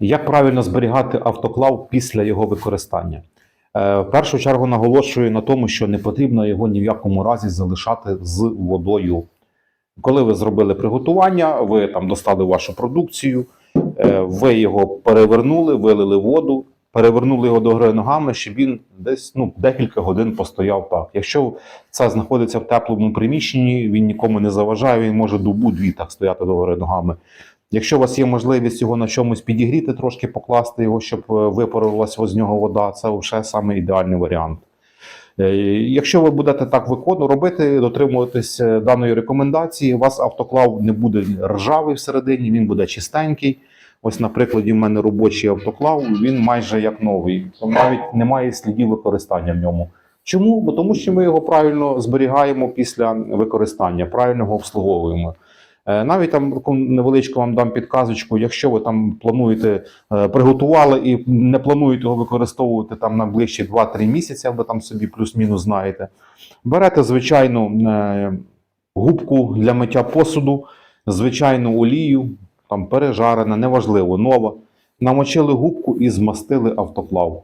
Як правильно зберігати автоклав після його використання? Е, В першу чергу наголошую на тому, що не потрібно його ні в якому разі залишати з водою. Коли ви зробили приготування, ви там достали вашу продукцію, е, ви його перевернули, вилили воду, перевернули його до гри ногами, щоб він десь ну, декілька годин постояв так. Якщо це знаходиться в теплому приміщенні, він нікому не заважає, він може добу-дві так стояти до гори ногами. Якщо у вас є можливість його на чомусь підігріти, трошки покласти його, щоб е, випарувалася з нього вода, це вже саме ідеальний варіант. Е, Якщо ви будете так виконувати, робити, дотримуватись е, даної рекомендації, у вас автоклав не буде ржавий всередині, він буде чистенький. Ось, на прикладі, в мене робочий автоклав, він майже як новий. Там навіть немає слідів використання в ньому. Чому? Бо тому що ми його правильно зберігаємо після використання, правильно його обслуговуємо. Е, Навіть там невеличку вам дам підказочку, якщо ви там плануєте, е, приготували і не плануєте його використовувати там на ближчі 2-3 місяці, або там собі плюс-мінус знаєте, берете звичайну е, губку для миття посуду, звичайну олію, там пережарена, неважливо, нова. Намочили губку і змастили автоклав.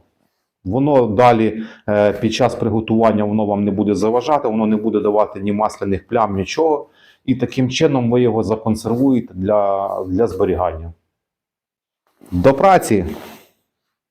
Воно далі е, під час приготування воно вам не буде заважати, воно не буде давати ні масляних плям, нічого. І таким чином ви його законсервуєте для, для зберігання. До праці!